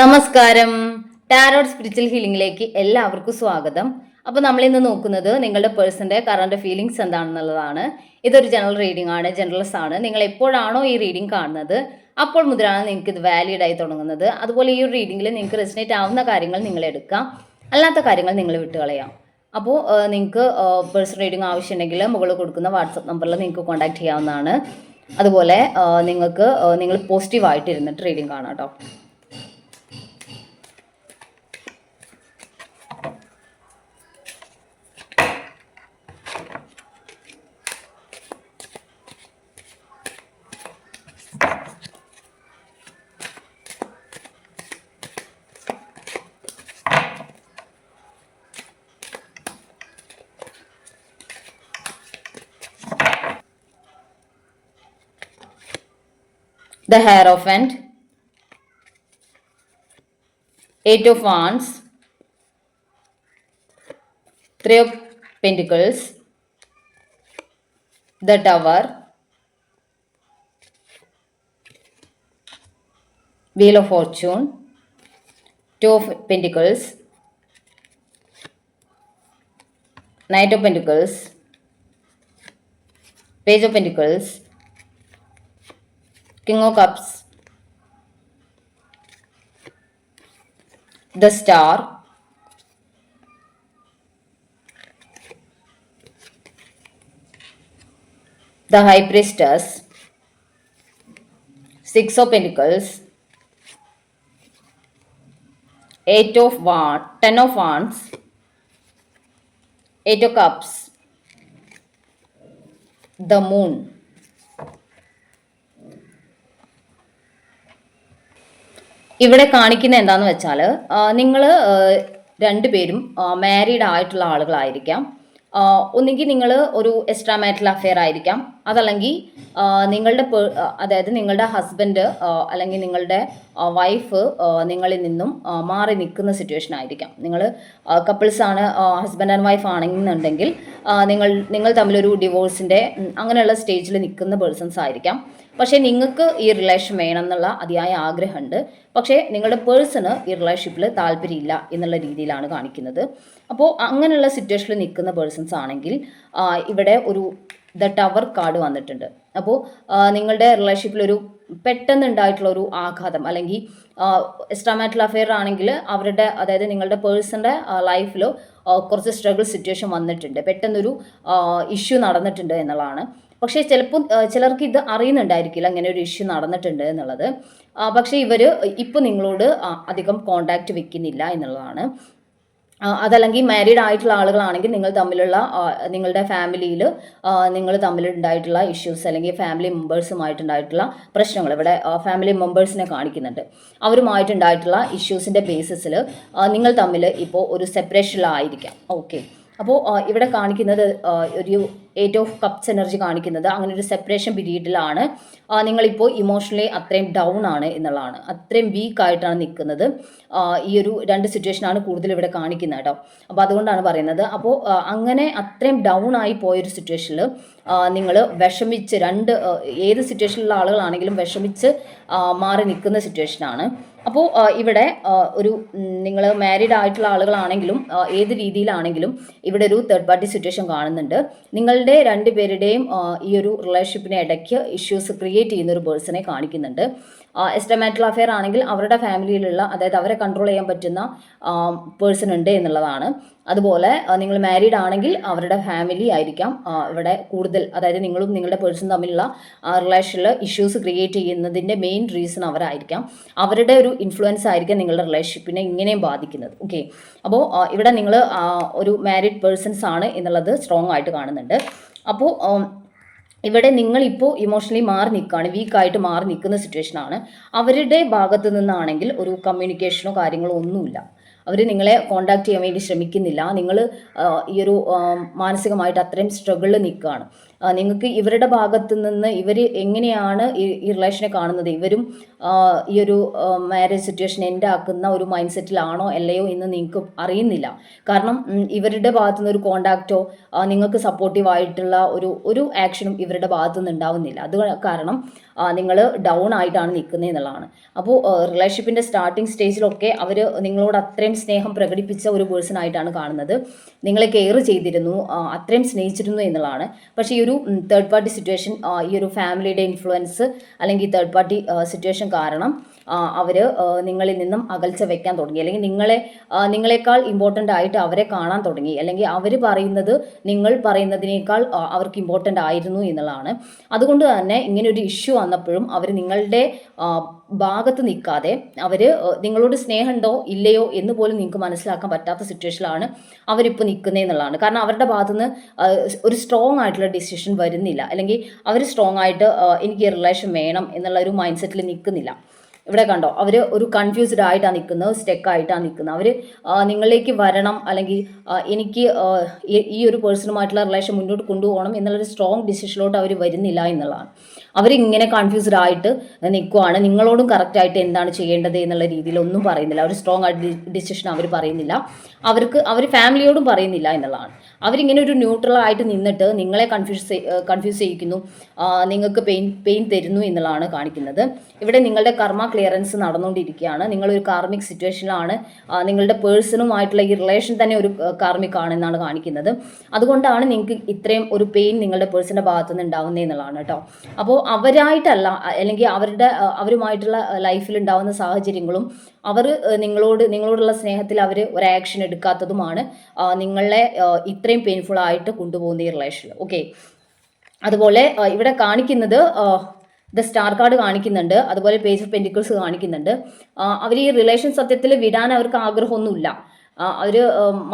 നമസ്കാരം. Tarot spiritual ഹീലിംഗിലേക്ക് എല്ലാവർക്കും സ്വാഗതം. അപ്പോൾ നമ്മൾ ഇന്ന് നോക്കുന്നത് നിങ്ങളുടെ പേഴ്സന്റെ കറണ്ട് ഫീലിങ്സ് എന്താണെന്നുള്ളതാണ്. ഇതൊരു ജനറൽ റീഡിംഗ് ആണ് ജനറൽസ് ആണ്. നിങ്ങൾ എപ്പോഴാണോ ഈ റീഡിംഗ് കാണുന്നത് അപ്പോൾ മുതലാണ് നിങ്ങൾക്ക് ഇത് വാലിഡ് ആയി തുടങ്ങുന്നത്. അതുപോലെ ഈ ഒരു റീഡിംഗിൽ നിങ്ങൾക്ക് റെസിനേറ്റ് ആവുന്ന കാര്യങ്ങൾ നിങ്ങൾ എടുക്കാം. അല്ലാത്ത കാര്യങ്ങൾ നിങ്ങൾ വിട്ടുകളയാം. അപ്പോൾ നിങ്ങൾക്ക് പേഴ്സണൽ റീഡിംഗ് ആവശ്യമുണ്ടെങ്കിൽ മുകളിൽ കൊടുക്കുന്ന വാട്സപ്പ് നമ്പറിൽ നിങ്ങൾക്ക് കോൺടാക്ട് ചെയ്യാവുന്നതാണ്. അതുപോലെ നിങ്ങൾക്ക് നിങ്ങൾ പോസിറ്റീവായിട്ട് ഇരുന്നിട്ട് റീഡിംഗ് കാണാം കേട്ടോ the Hierophant, Eight of Wands, Three of Pentacles, the Tower, Wheel of Fortune, Two of Pentacles, Knight of Pentacles, Page of Pentacles, King of Cups, the Star, the High Priestess, Six of Pentacles, Eight of Wands, Ten of Wands, Eight of Cups, the Moon. ഇവിടെ കാണിക്കുന്ന എന്താന്ന് വെച്ചാൽ നിങ്ങൾ രണ്ടുപേരും married ആയിട്ടുള്ള ആളുകളായിരിക്കാം. ഒന്നുകിൽ നിങ്ങൾ ഒരു എക്സ്ട്രാ മാരിറ്റൽ അഫെയർ ആയിരിക്കാം. അതല്ലെങ്കിൽ നിങ്ങളുടെ അതായത് നിങ്ങളുടെ ഹസ്ബൻഡ് അല്ലെങ്കിൽ നിങ്ങളുടെ വൈഫ് നിങ്ങളിൽ നിന്നും മാറി നിൽക്കുന്ന സിറ്റുവേഷൻ ആയിരിക്കാം. നിങ്ങൾ കപ്പിൾസ് ആണ് ഹസ്ബൻഡ് ആൻഡ് വൈഫ് ആണെന്നുണ്ടെങ്കിൽ നിങ്ങൾ നിങ്ങൾ തമ്മിലൊരു ഡിവോഴ്സിന്റെ അങ്ങനെയുള്ള സ്റ്റേജിൽ നിൽക്കുന്ന പേഴ്സൺസ് ആയിരിക്കാം. പക്ഷേ നിങ്ങൾക്ക് ഈ റിലേഷൻ വേണം എന്നുള്ള അതിയായ ആഗ്രഹമുണ്ട്. പക്ഷേ നിങ്ങളുടെ പേഴ്സണ് ഈ റിലേഷൻഷിപ്പിൽ താല്പര്യമില്ല എന്നുള്ള രീതിയിലാണ് കാണിക്കുന്നത്. അപ്പോൾ അങ്ങനെയുള്ള സിറ്റുവേഷനിൽ നിൽക്കുന്ന പേഴ്സൺസ് ആണെങ്കിൽ ഇവിടെ ഒരു ദ ടവർ കാർഡ് വന്നിട്ടുണ്ട്. അപ്പോൾ നിങ്ങളുടെ റിലേഷൻഷിപ്പിൽ ഒരു പെട്ടെന്ന് ഉണ്ടായിട്ടുള്ള ഒരു ആഘാതം അല്ലെങ്കിൽ എക്സ്ട്രാമാറ്റൽ അഫെയർ ആണെങ്കിൽ അവരുടെ അതായത് നിങ്ങളുടെ പേഴ്സന്റെ ലൈഫിൽ കുറച്ച് സ്ട്രഗിൾ സിറ്റുവേഷൻ വന്നിട്ടുണ്ട്. പെട്ടെന്നൊരു ഇഷ്യൂ നടന്നിട്ടുണ്ട് എന്നുള്ളതാണ്. പക്ഷേ ചിലപ്പോൾ ചിലർക്ക് ഇത് അറിയുന്നുണ്ടായിരിക്കില്ല അങ്ങനെ ഒരു ഇഷ്യൂ നടന്നിട്ടുണ്ട് എന്നുള്ളത്. പക്ഷേ ഇവർ ഇപ്പോൾ നിങ്ങളോട് അധികം കോണ്ടാക്റ്റ് വെക്കുന്നില്ല എന്നുള്ളതാണ്. അതല്ലെങ്കിൽ മാരീഡ് ആയിട്ടുള്ള ആളുകളാണെങ്കിൽ നിങ്ങൾ തമ്മിലുള്ള നിങ്ങളുടെ ഫാമിലിയിൽ നിങ്ങൾ തമ്മിൽ ഉണ്ടായിട്ടുള്ള ഇഷ്യൂസ് അല്ലെങ്കിൽ ഫാമിലി മെമ്പേഴ്സുമായിട്ടുണ്ടായിട്ടുള്ള പ്രശ്നങ്ങൾ. ഇവിടെ ഫാമിലി മെമ്പേഴ്സിനെ കാണിക്കുന്നുണ്ട്. അവരുമായിട്ടുണ്ടായിട്ടുള്ള ഇഷ്യൂസിന്റെ ബേസിസിൽ നിങ്ങൾ തമ്മിൽ ഇപ്പോൾ ഒരു സെപ്പറേഷനിലായിരിക്കാം ഓക്കെ അപ്പോൾ ഇവിടെ കാണിക്കുന്നത് ഒരു എയ്റ്റ് ഓഫ് കപ്സ് എനർജി കാണിക്കുന്നത് അങ്ങനെ ഒരു സെപ്പറേഷൻ പീരീഡിലാണ് നിങ്ങളിപ്പോൾ ഇമോഷണലി അത്രയും ഡൗൺ ആണ് എന്നുള്ളതാണ്. അത്രയും വീക്ക് ആയിട്ടാണ് നിൽക്കുന്നത്. ഈ ഒരു രണ്ട് സിറ്റുവേഷനാണ് കൂടുതൽ ഇവിടെ കാണിക്കുന്നത് കേട്ടോ. അപ്പോൾ അതുകൊണ്ടാണ് പറയുന്നത്. അപ്പോൾ അങ്ങനെ അത്രയും ഡൗൺ ആയി പോയൊരു സിറ്റുവേഷനിൽ നിങ്ങൾ വിഷമിച്ച് രണ്ട് ഏത് സിറ്റുവേഷനിലുള്ള ആളുകളാണെങ്കിലും വിഷമിച്ച് മാറി നിൽക്കുന്ന സിറ്റുവേഷനാണ് അപ്പോൾ ഇവിടെ ഒരു നിങ്ങൾ മാരീഡ് ആയിട്ടുള്ള ആളുകളാണെങ്കിലും ഏത് രീതിയിലാണെങ്കിലും ഇവിടെ ഒരു തേർഡ് പാർട്ടി സിറ്റുവേഷൻ കാണുന്നുണ്ട്. നിങ്ങളുടെ രണ്ടുപേരുടെയും പേരുടെയും ഈ ഒരു റിലേഷൻഷിപ്പിന് ഇടയ്ക്ക് ഇഷ്യൂസ് ക്രിയേറ്റ് ചെയ്യുന്ന ഒരു പേഴ്സണെ കാണിക്കുന്നുണ്ട്. എസ്റ്റമാറ്റൽ അഫെയർ ആണെങ്കിൽ അവരുടെ ഫാമിലിയിലുള്ള അതായത് അവരെ കൺട്രോൾ ചെയ്യാൻ പറ്റുന്ന പേഴ്സൺ ഉണ്ട് എന്നുള്ളതാണ്. അതുപോലെ നിങ്ങൾ മാരീഡ് ആണെങ്കിൽ അവരുടെ ഫാമിലി ആയിരിക്കാം ഇവിടെ കൂടുതൽ അതായത് നിങ്ങളും നിങ്ങളുടെ പേഴ്സൺ തമ്മിലുള്ള റിലേഷനിൽ ഇഷ്യൂസ് ക്രിയേറ്റ് ചെയ്യുന്നതിന്റെ മെയിൻ റീസൺ അവരായിരിക്കാം. അവരുടെ ഒരു ഇൻഫ്ലുവൻസ് ആയിരിക്കാം നിങ്ങളുടെ റിലേഷൻഷിപ്പിനെ ഇങ്ങനെയും ബാധിക്കുന്നത്. ഓക്കെ അപ്പോൾ ഇവിടെ നിങ്ങൾ ഒരു മാരീഡ് പേഴ്സൺസ് ആണ് എന്നുള്ളത് സ്ട്രോങ് ആയിട്ട് കാണുന്നുണ്ട്. അപ്പോൾ ഇവിടെ നിങ്ങളിപ്പോൾ ഇമോഷണലി മാറി നിൽക്കുകയാണ് വീക്കായിട്ട് മാറി നിൽക്കുന്ന സിറ്റുവേഷൻ ആണ്. അവരുടെ ഭാഗത്തു നിന്നാണെങ്കിൽ ഒരു കമ്മ്യൂണിക്കേഷനോ കാര്യങ്ങളോ ഒന്നുമില്ല. അവർ നിങ്ങളെ കോണ്ടാക്ട് ചെയ്യാൻ വേണ്ടി ശ്രമിക്കുന്നില്ല. നിങ്ങൾ ഈ ഒരു മാനസികമായിട്ട് അത്രയും സ്ട്രഗിളിൽ നിൽക്കുകയാണ് നിങ്ങൾക്ക് ഇവരുടെ ഭാഗത്ത് നിന്ന് ഇവർ എങ്ങനെയാണ് ഈ റിലേഷനെ കാണുന്നത്? ഇവരും ഈ ഒരു മാരേജ് സിറ്റുവേഷൻ എന്റെ ആക്കുന്ന ഒരു മൈൻഡ് സെറ്റിലാണോ അല്ലയോ എന്ന് നിങ്ങൾക്ക് അറിയുന്നില്ല. കാരണം ഇവരുടെ ഭാഗത്തു നിന്ന് ഒരു കോണ്ടാക്റ്റോ നിങ്ങൾക്ക് സപ്പോർട്ടീവ് ആയിട്ടുള്ള ഒരു ഒരു ആക്ഷനും ഇവരുടെ ഭാഗത്തു നിന്ന് ഉണ്ടാവുന്നില്ല. അത് കാരണം നിങ്ങൾ ഡൗൺ ആയിട്ടാണ് നിൽക്കുന്നത് എന്നുള്ളതാണ്. അപ്പോൾ റിലേഷൻഷിപ്പിന്റെ സ്റ്റാർട്ടിംഗ് സ്റ്റേജിലൊക്കെ അവർ നിങ്ങളോട് അത്രയും സ്നേഹം പ്രകടിപ്പിച്ച ഒരു പേഴ്സൺ ആയിട്ടാണ് കാണുന്നത്. നിങ്ങളെ കെയർ ചെയ്തിരുന്നു അത്രയും സ്നേഹിച്ചിരുന്നു എന്നുള്ളതാണ്. പക്ഷേ ഈ ഒരു തേർഡ് പാർട്ടി സിറ്റുവേഷൻ ഈ ഒരു ഫാമിലിയുടെ ഇൻഫ്ലുവൻസ് അല്ലെങ്കിൽ തേർഡ് പാർട്ടി സിറ്റുവേഷൻ കാരണം അവർ നിങ്ങളിൽ നിന്നും അകൽച്ച വെക്കാൻ തുടങ്ങി. അല്ലെങ്കിൽ നിങ്ങളെ നിങ്ങളെക്കാൾ ഇമ്പോർട്ടന്റ് ആയിട്ട് അവരെ കാണാൻ തുടങ്ങി. അല്ലെങ്കിൽ അവർ പറയുന്നത് നിങ്ങൾ പറയുന്നതിനേക്കാൾ അവർക്ക് ഇമ്പോർട്ടന്റ് ആയിരുന്നു എന്നുള്ളതാണ്. അതുകൊണ്ട് തന്നെ ഇങ്ങനെ ഒരു ഇഷ്യൂ വന്നപ്പോഴും അവർ നിങ്ങളുടെ ഭാഗത്ത് നിൽക്കാതെ അവർ നിങ്ങളോട് സ്നേഹമുണ്ടോ ഇല്ലയോ എന്ന് പോലും നിങ്ങൾക്ക് മനസ്സിലാക്കാൻ പറ്റാത്ത സിറ്റുവേഷനിലാണ് അവരിപ്പോൾ നിൽക്കുന്നത് എന്നുള്ളതാണ്. കാരണം അവരുടെ ഭാഗത്തുനിന്ന് ഒരു സ്ട്രോങ് ആയിട്ടുള്ള ഡിസിഷൻ വരുന്നില്ല. അല്ലെങ്കിൽ അവർ സ്ട്രോങ് ആയിട്ട് എനിക്ക് റിലേഷൻ വേണം എന്നുള്ള ഒരു മൈൻഡ് സെറ്റിൽ നിൽക്കുന്നില്ല. ഇവിടെ കണ്ടോ? അവർ ഒരു കൺഫ്യൂസ്ഡ് ആയിട്ടാണ് നിൽക്കുന്നത് സ്റ്റെക്ക് ആയിട്ടാണ് നിൽക്കുന്നത്. അവർ നിങ്ങളിലേക്ക് വരണം അല്ലെങ്കിൽ എനിക്ക് ഈ- ഒരു പേഴ്സണുമായിട്ടുള്ള റിലേഷൻ മുന്നോട്ട് കൊണ്ടുപോകണം എന്നുള്ളൊരു സ്ട്രോങ് ഡിസിഷനിലോട്ട് അവർ വരുന്നില്ല എന്നുള്ളതാണ്. അവരിങ്ങനെ കൺഫ്യൂസ്ഡ് ആയിട്ട് നിൽക്കുവാണ്. നിങ്ങളോടും കറക്റ്റായിട്ട് എന്താണ് ചെയ്യേണ്ടത് എന്നുള്ള രീതിയിൽ ഒന്നും പറയുന്നില്ല. ഒരു സ്ട്രോങ് ആയിട്ട് ഡിസിഷൻ അവർ പറയുന്നില്ല. അവർക്ക് അവർ ഫാമിലിയോടും പറയുന്നില്ല എന്നുള്ളതാണ്. അവരിങ്ങനെ ഒരു ന്യൂട്രൽ ആയിട്ട് നിന്നിട്ട് നിങ്ങളെ കൺഫ്യൂസ് കൺഫ്യൂസ് ചെയ്യിക്കുന്നു. നിങ്ങൾക്ക് പെയിൻ പെയിൻ തരുന്നു എന്നുള്ളതാണ് കാണിക്കുന്നത്. ഇവിടെ നിങ്ങളുടെ കർമ്മ ക്ലിയറൻസ് നടന്നുകൊണ്ടിരിക്കുകയാണ്. നിങ്ങളൊരു കാർമിക് സിറ്റുവേഷനിലാണ് നിങ്ങളുടെ പേഴ്സണുമായിട്ടുള്ള ഈ റിലേഷൻ തന്നെ ഒരു കാർമിക് ആണെന്നാണ് കാണിക്കുന്നത്. അതുകൊണ്ടാണ് നിങ്ങൾക്ക് ഇത്രയും ഒരു പെയിൻ നിങ്ങളുടെ പേഴ്സണിന്റെ ഭാഗത്തു നിന്ന് ഉണ്ടാവുന്നത് എന്നുള്ളതാണ് കേട്ടോ. അപ്പോൾ അവരായിട്ടല്ല അല്ലെങ്കിൽ അവരുടെ അവരുമായിട്ടുള്ള ലൈഫിൽ ഉണ്ടാവുന്ന സാഹചര്യങ്ങളും അവർ നിങ്ങളോട് നിങ്ങളോടുള്ള സ്നേഹത്തിൽ അവർ ഒരു ആക്ഷൻ എടുക്കാത്തതുമാണ് നിങ്ങളെ ഇത്രയും പെയിൻഫുൾ ആയിട്ട് കൊണ്ടുപോകുന്ന ഈ റിലേഷനിൽ ഓക്കെ അതുപോലെ ഇവിടെ കാണിക്കുന്നത് ദ സ്റ്റാർ കാർഡ് കാണിക്കുന്നുണ്ട് അതുപോലെ പേജ് ഓഫ് പെന്റിക്കിൾസ് കാണിക്കുന്നുണ്ട്. അവർ ഈ റിലേഷൻ സത്യത്തിൽ വിടാൻ അവർക്ക് ആഗ്രഹമൊന്നുമില്ല. അവർ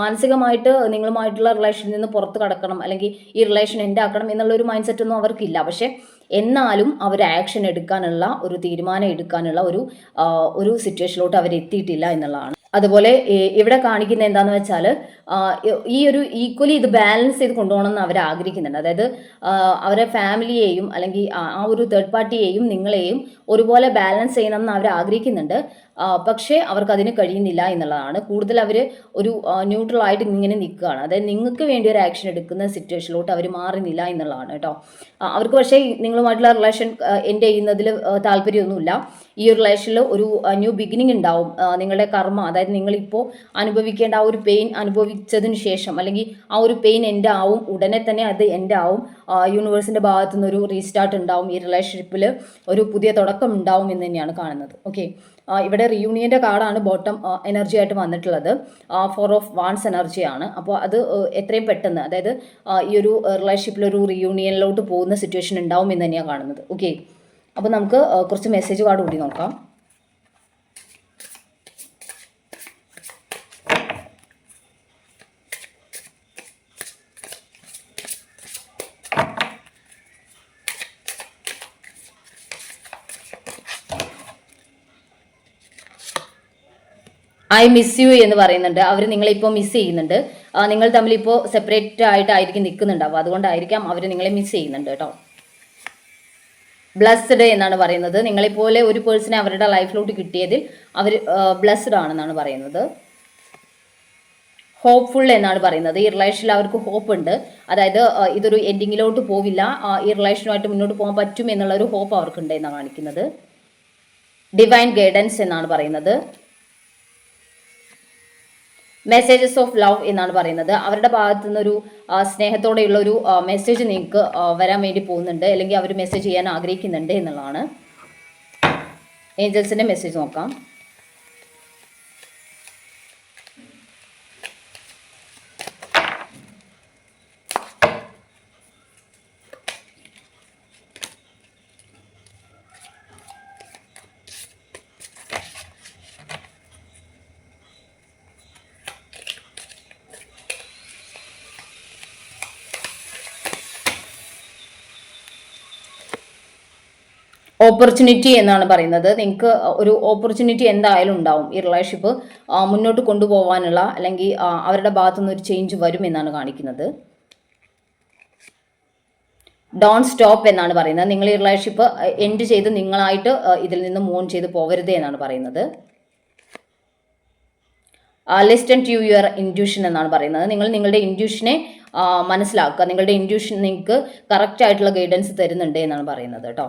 മാനസികമായിട്ട് നിങ്ങളുമായിട്ടുള്ള റിലേഷനിൽ നിന്ന് പുറത്ത് കടക്കണം അല്ലെങ്കിൽ ഈ റിലേഷൻ എന്റെ ആക്കണം എന്നുള്ള ഒരു മൈൻഡ് സെറ്റ് ഒന്നും അവർക്കില്ല. പക്ഷേ എന്നാലും അവർ ആക്ഷൻ എടുക്കാനുള്ള ഒരു തീരുമാനം എടുക്കാനുള്ള ഒരു ഒരു സിറ്റുവേഷനിലോട്ട് അവർ എത്തിയിട്ടില്ല എന്നുള്ളതാണ്. അതുപോലെ ഇവിടെ കാണിക്കുന്ന എന്താന്ന് വെച്ചാൽ ഈ ഒരു ഈക്വലി ഇത് ബാലൻസ് ചെയ്ത് കൊണ്ടുപോകണം എന്ന് അവർ ആഗ്രഹിക്കുന്നുണ്ട്. അതായത് അവരെ ഫാമിലിയെയും അല്ലെങ്കിൽ ആ- ഒരു തേർഡ് പാർട്ടിയെയും നിങ്ങളെയും ഒരുപോലെ ബാലൻസ് ചെയ്യണം എന്ന് അവർ ആഗ്രഹിക്കുന്നുണ്ട്. പക്ഷേ അവർക്ക് അതിന് കഴിയുന്നില്ല എന്നുള്ളതാണ്. കൂടുതൽ അവർ ഒരു ന്യൂട്രൽ ആയിട്ട് ഇങ്ങനെ നിൽക്കുകയാണ്. അതായത് നിങ്ങൾക്ക് വേണ്ടി ഒരു ആക്ഷൻ എടുക്കുന്ന സിറ്റുവേഷനിലോട്ട് അവർ മാറുന്നില്ല എന്നുള്ളതാണ് കേട്ടോ. അവർക്ക് പക്ഷേ നിങ്ങളുമായിട്ടുള്ള റിലേഷൻ എൻഡ് ചെയ്യുന്നതിൽ താല്പര്യമൊന്നുമില്ല. ഈ ഒരു റിലേഷനിൽ ഒരു ന്യൂ ബിഗിനിങ് ഉണ്ടാവും. നിങ്ങളുടെ കർമ്മ അതായത് നിങ്ങളിപ്പോൾ അനുഭവിക്കേണ്ട ആ ഒരു പെയിൻ അനുഭവിച്ചതിന് ശേഷം അല്ലെങ്കിൽ ആ ഒരു പെയിൻ എന്റെ ആവും ഉടനെ തന്നെ അത് എന്റെ ആവും. യൂണിവേഴ്സിന്റെ ഭാഗത്തു നിന്ന് ഒരു റീസ്റ്റാർട്ട് ഉണ്ടാവും. ഈ റിലേഷൻഷിപ്പിൽ ഒരു പുതിയ തുടക്കം ഉണ്ടാവും എന്ന് തന്നെയാണ് കാണുന്നത്. ഓക്കെ ഇവിടെ റിയൂണിയന്റെ കാർഡാണ് ബോട്ടം എനർജി ആയിട്ട് വന്നിട്ടുള്ളത്. ഫോർ ഓഫ് വാൺസ് എനർജിയാണ് അപ്പോൾ അത് എത്രയും പെട്ടെന്ന് അതായത് ഈ ഒരു റിലേഷൻഷിപ്പിൽ ഒരു റിയൂണിയനിലോട്ട് പോകുന്ന സിറ്റുവേഷൻ ഉണ്ടാവും എന്ന് തന്നെയാണ് കാണുന്നത്. ഓക്കെ അപ്പോൾ നമുക്ക് കുറച്ച് മെസ്സേജ് കാർഡ് കൂടി നോക്കാം. ഐ മിസ് യു എന്ന് പറയുന്നുണ്ട്. അവർ നിങ്ങളെ ഇപ്പോൾ മിസ് ചെയ്യുന്നുണ്ട്. നിങ്ങൾ തമ്മിൽ ഇപ്പോൾ സെപ്പറേറ്റ് ആയിട്ടായിരിക്കും നിൽക്കുന്നുണ്ടാവും അതുകൊണ്ടായിരിക്കാം അവർ നിങ്ങളെ മിസ് ചെയ്യുന്നുണ്ട് കേട്ടോ. ബ്ലസ്ഡ് എന്നാണ് പറയുന്നത്. നിങ്ങളെപ്പോലെ ഒരു പേഴ്സണെ അവരുടെ ലൈഫിലോട്ട് കിട്ടിയതിൽ അവർ ബ്ലസ്ഡ് ആണെന്നാണ് പറയുന്നത്. ഹോപ്പ്ഫുൾ എന്നാണ് പറയുന്നത്. ഈ റിലേഷനിൽ അവർക്ക് ഹോപ്പ് ഉണ്ട്. അതായത് ഇതൊരു എൻഡിങ്ങിലോട്ട് പോവില്ല. ഈ റിലേഷനുമായിട്ട് മുന്നോട്ട് പോകാൻ പറ്റും എന്നുള്ള ഒരു ഹോപ്പ് അവർക്കുണ്ട് എന്നാണ് കാണിക്കുന്നത്. ഡിവൈൻ ഗൈഡൻസ് എന്നാണ് പറയുന്നത്. മെസ്സേജസ് ഓഫ് ലവ് എന്നാണ് പറയുന്നത്. അവരുടെ ഭാഗത്തു നിന്നൊരു സ്നേഹത്തോടെയുള്ള ഒരു മെസ്സേജ് നിങ്ങൾക്ക് വരാൻ വേണ്ടി പോകുന്നുണ്ട്. അല്ലെങ്കിൽ അവർ മെസ്സേജ് ചെയ്യാൻ ആഗ്രഹിക്കുന്നുണ്ട് എന്നുള്ളതാണ്. ഏഞ്ചൽസിന്റെ മെസ്സേജ് നോക്കാം. ഓപ്പർച്യൂണിറ്റി എന്നാണ് പറയുന്നത്. നിങ്ങൾക്ക് ഒരു ഓപ്പർച്യൂണിറ്റി എന്തായാലും ഉണ്ടാവും ഈ റിലേഷൻഷിപ്പ് മുന്നോട്ട് കൊണ്ടുപോകാനുള്ള അല്ലെങ്കിൽ അവരുടെ ഭാഗത്തു നിന്ന് ഒരു ചേഞ്ച് വരും എന്നാണ് കാണിക്കുന്നത്. ഡോൺ സ്റ്റോപ്പ് എന്നാണ് പറയുന്നത്. നിങ്ങൾ ഈ റിലേഷൻഷിപ്പ് എൻഡ് ചെയ്ത് നിങ്ങളായിട്ട് ഇതിൽ നിന്ന് മൂൺ ചെയ്ത് പോകരുത് എന്നാണ് പറയുന്നത്. ലിസ്റ്റൺ ടു യുവർ ഇൻഡ്യൂഷൻ എന്നാണ് പറയുന്നത്. നിങ്ങൾ നിങ്ങളുടെ ഇൻഡ്യൂഷനെ മനസ്സിലാക്കുക. നിങ്ങളുടെ ഇൻഡ്യൂഷൻ നിങ്ങൾക്ക് കറക്റ്റ് ആയിട്ടുള്ള ഗൈഡൻസ് തരുന്നുണ്ട് എന്നാണ് പറയുന്നത് കേട്ടോ.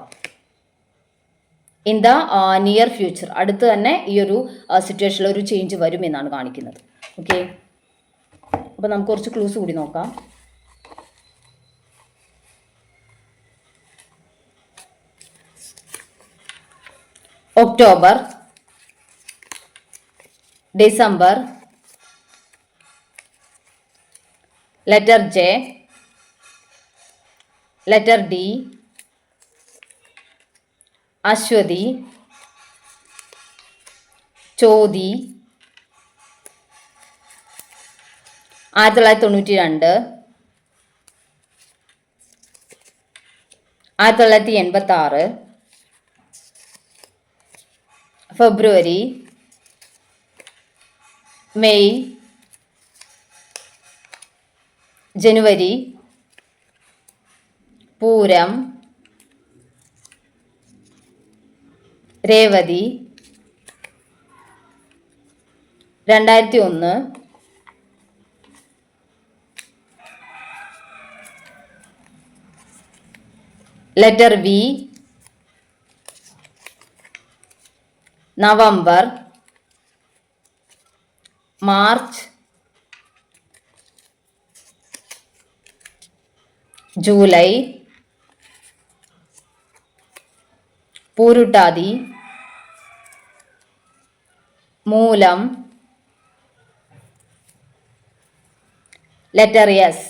ഇൻ ദ നിയർ ഫ്യൂച്ചർ അടുത്ത് തന്നെ ഈ ഒരു സിറ്റുവേഷനിൽ ഒരു ചേഞ്ച് വരും എന്നാണ് കാണിക്കുന്നത്. ഓക്കെ അപ്പോൾ നമുക്ക് കുറച്ച് ക്ലൂസ് കൂടി നോക്കാം. October December letter J letter D Aswathy ചോതി ആയിരത്തി തൊള്ളായിരത്തി തൊണ്ണൂറ്റി രണ്ട് ആയിരത്തി തൊള്ളായിരത്തി എൺപത്തി ആറ് February May January Pooram Revathi. രണ്ടായിരത്തി ഒന്ന് letter V. November. March. July. Pooruttathi. മൂലം ലെറ്റർ എസ്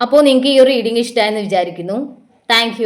അപ്പോൾ നിങ്ങൾക്ക് ഈ ഒരു റീഡിംഗ് ഇഷ്ടമായെന്ന് വിചാരിക്കുന്നു. താങ്ക്